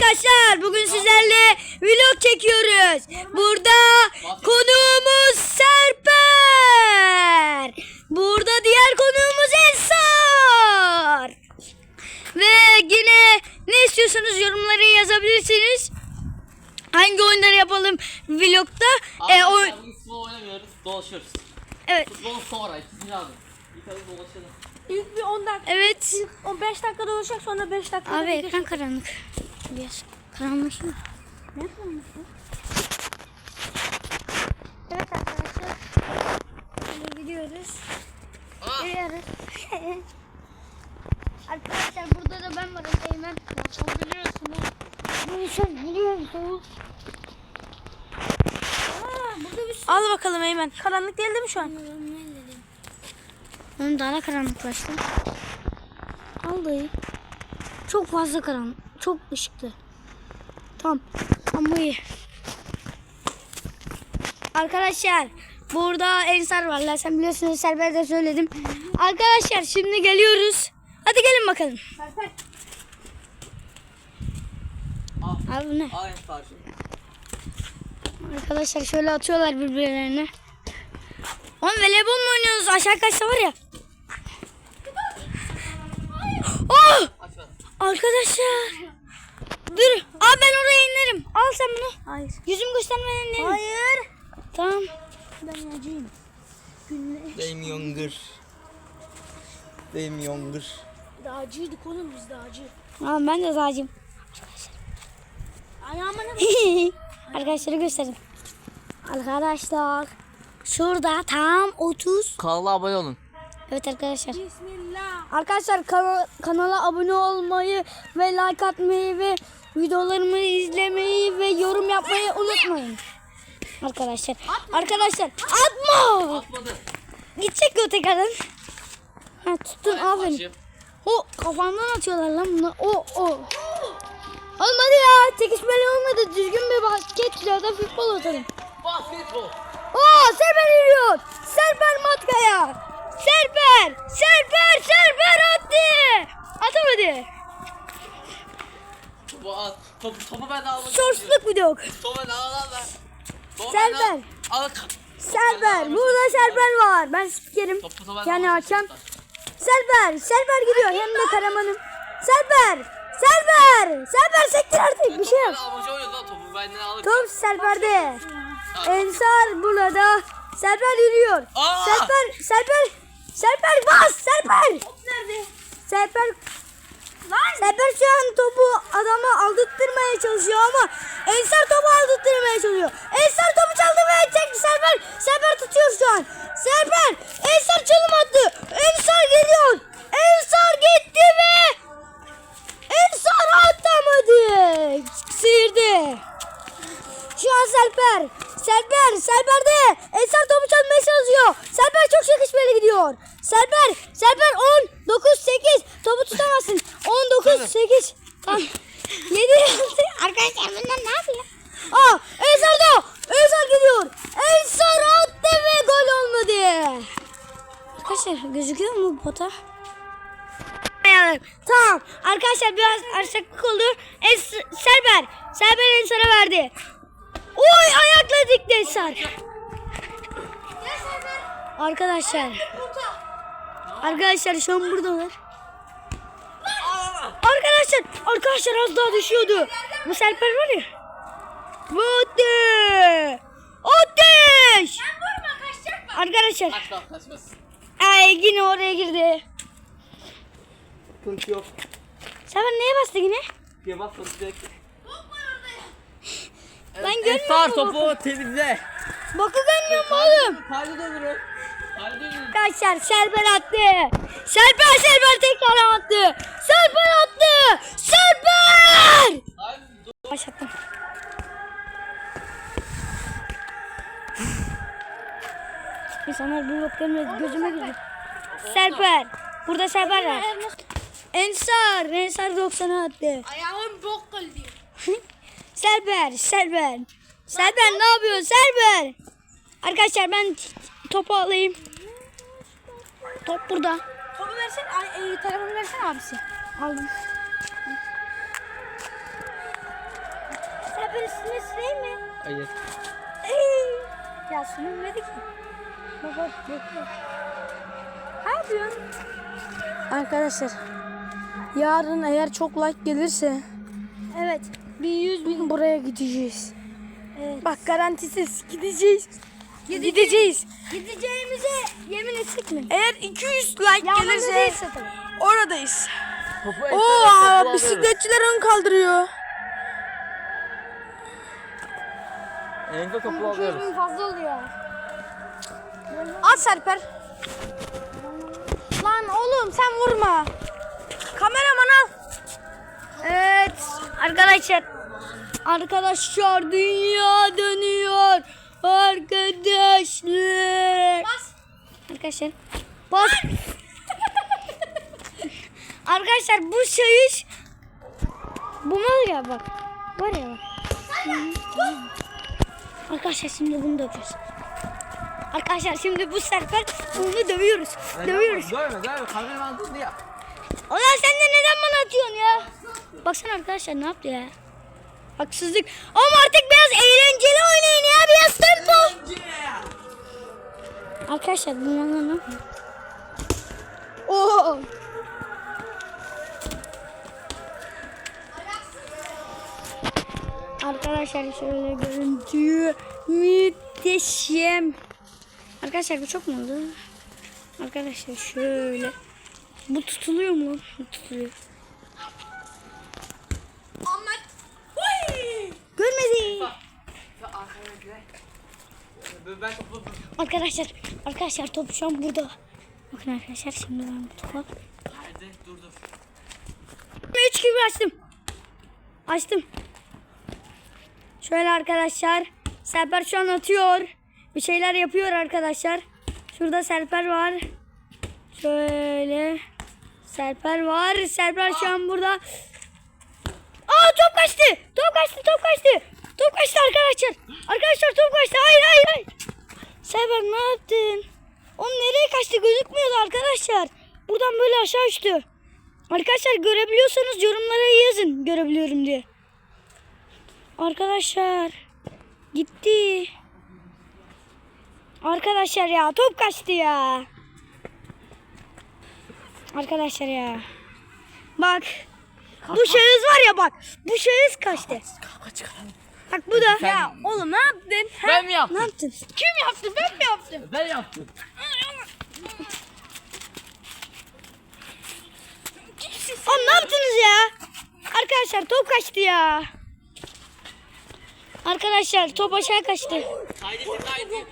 arkadaşlar. Bugün sizlerle vlog çekiyoruz. Burada konuğumuz Serper. Burada diğer konuğumuz Ensar. Ve yine ne istiyorsanız yorumlara yazabilirsiniz. Hangi oyunları yapalım vlogda? Ee, Arkadaşlar oy- bugün futbol oynamıyoruz, dolaşıyoruz. evet. Futbolun sonra ikinci adım. İlk adım dolaşalım. İlk bir 10 dakika, Evet. 15 dakika dolaşacak sonra 5 dakika. Abi ekran karanlık. Biraz karanlık mı? Ne yapıyorsun? Evet arkadaşlar. Şimdi gidiyoruz. Gidiyoruz. arkadaşlar burada da ben varım Eymen. Nasıl biliyorsunuz? Bunu sen biliyorsunuz. Aa, burada bir sürü Al bakalım Eymen. Karanlık değil değil mi şu an? Oğlum daha da karanlıklaştı. Vallahi. Çok fazla karanlık. Çok ışıklı. Tamam bu iyi. Arkadaşlar burada Ensar var. Lan Sen biliyorsunuz Serber de söyledim. Arkadaşlar şimdi geliyoruz. Hadi gelin bakalım. Al. Abi ne? Karşı. Arkadaşlar şöyle atıyorlar birbirlerine. Oğlum voleybol mu oynuyorsunuz? Aşağı kaçta var ya. Arkadaşlar. Dur. Abi ben oraya inerim. Al sen bunu. Hayır. Yüzüm göstermeden inerim. Hayır. Tamam. Ben yacıyım. Benim younger. Benim younger. Dağcıydık oğlum biz dağcı. Tamam ben de sağcıyım. Ayağıma ne Arkadaşları gösterin. Arkadaşlar. Şurada tam 30. Kanala abone olun. Evet arkadaşlar. Bismillah. Arkadaşlar kana- kanala abone olmayı ve like atmayı ve videolarımı izlemeyi ve yorum yapmayı unutmayın. Arkadaşlar. Arkadaşlar atma. Atmadı. Gidecek o tekrardan. Ha tuttun aferin. O kafandan atıyorlar lan bunu. O o. Olmadı ya. Çekişmeli olmadı. Düzgün bir basket ya da futbol atalım. Basketbol. Oo Serper yürüyor. Serper matkaya. Serper. Serper. Serper attı. Atamadı. Topu at. Topu, topu ben almak Şorsluk de yok. Topu ben al al. Topu Serber. ben al. Al. Serper. Burada Serper var. Ben spikerim. Topu topu ben Yani almak hakem. istiyorum. Serper. Serper gidiyor. Hem de Karaman'ım. Serper. Serper. Serper sektir artık. Bir şey. Ben lan topu benden alır. Top Serper'de. Ensar burada. Serper yürüyor. Aa! Serper, Serper, Serper bas, Serper. Nerede? Serper, Serper şu an topu adama aldırtmaya çalışıyor ama Ensar topu aldırtmaya çalışıyor. Ensar topu çaldırmaya çekti Serper. Serper tutuyor şu an. Serper, Ensar çalım attı. Ensar geliyor. Ensar gitti ve Ensar atamadı. Sıyırdı. Şu an Serper. Serper. Serper'de. Ensar topu çalmaya çalışıyor. Serper çok çekişmeli gidiyor. Serper. Serper 10, 9, 8. Topu tutamazsın. 19, 8. Tamam. 7, 6. Arkadaşlar bunlar ne yapıyor? Aa Ensar da. Ensar gidiyor. Ensar attı ve gol olmadı. Arkadaşlar gözüküyor mu pota? ayarlarım. Tamam. Arkadaşlar biraz arsaklık oldu. Es Serber. Serber Ensar'a verdi. Ensar. Arkadaşlar. Arkadaşlar şu an buradalar. Arkadaşlar. Arkadaşlar az daha düşüyordu. Bu Serper var ya. Bu attı. Ateş. Arkadaşlar. Ay yine oraya girdi. Sıkıntı yok. Serber neye bastı yine? Bir bak tutacak. Ben görmüyorum. Bu topu temizle. Bakı görmüyorum oğlum. Kaydı döndürün. Arkadaşlar Serber attı. Serber Serber tekrar attı. Serber attı. Serber. Başlattım. İnsanlar bu baklarını gözüme girdi. Serper. Burada Serper var. Ensar. Ensar 90'a attı. Ayağım bok kaldı. Serber. Serber. Serber ne yapıyor Serber? Arkadaşlar ben topu alayım. Top burada. Topu versene. Ay, e, telefonu versene abisi. Aldım. üstüne süreyim mi? Hayır. ya sürülmedi ki. Bak bak bekle. Ne yapıyorsun? Arkadaşlar yarın eğer çok like gelirse Evet. Bir yüz bin. buraya gideceğiz. Evet. Bak garantisiz gideceğiz. Gideceğiz. Gideceğimize yemin etsek mi? Eğer 200 like Yağmurda gelirse oradayız. Oo bisikletçiler ön kaldırıyor. Elinde topu 200 alıyoruz. bin fazla oluyor. At Serper. Lan oğlum sen vurma. Kameraman al. Evet arkadaşlar. Arkadaşlar dünya dönüyor. Arkadaşlar. Bas. Arkadaşlar. Bas. arkadaşlar bu sayış bu var ya bak. Var ya bak. Arkadaşlar şimdi bunu dövüyoruz. Arkadaşlar şimdi bu sefer bunu dövüyoruz. Dövüyoruz. Dövme dövme. Kameraman tuttu ya. Ulan sen de neden bana atıyorsun ya? Baksana arkadaşlar ne yaptı ya? Haksızlık. Ama artık biraz eğlenceli oynayın ya. Biraz tempo. Arkadaşlar bunlarla ne? Oo. Arkadaşlar şöyle görüntüyü müthişem. Arkadaşlar bu çok mu oldu? Arkadaşlar şöyle. Bu tutuluyor mu? Bu tutuluyor. Ben topu Arkadaşlar, arkadaşlar top şu an burada. Bakın arkadaşlar şimdi ben bu topu Nerede? Dur dur. 3 gibi açtım. Açtım. Şöyle arkadaşlar. Serper şu an atıyor. Bir şeyler yapıyor arkadaşlar. Şurada Serper var. Şöyle. Serper var. Serper şu an burada. Aa top kaçtı. Top kaçtı. Top kaçtı. Top kaçtı arkadaşlar. Arkadaşlar top kaçtı. Hayır hayır hayır. Serper ne yaptın? Oğlum nereye kaçtı gözükmüyordu arkadaşlar. Buradan böyle aşağı uçtu. Arkadaşlar görebiliyorsanız yorumlara yazın görebiliyorum diye. Arkadaşlar gitti. Arkadaşlar ya top kaçtı ya. Arkadaşlar ya. Bak. Bu şahıs var ya bak. Bu şahıs kaçtı. Bak bu da. Ya Oğlum ne yaptın? Ben mi Ne yaptım? yaptın? Kim yaptı? Ben mi yaptım? Ben yaptım. Oğlum ne yaptınız ya? Arkadaşlar top kaçtı ya. Arkadaşlar top aşağı kaçtı. Haydi haydi.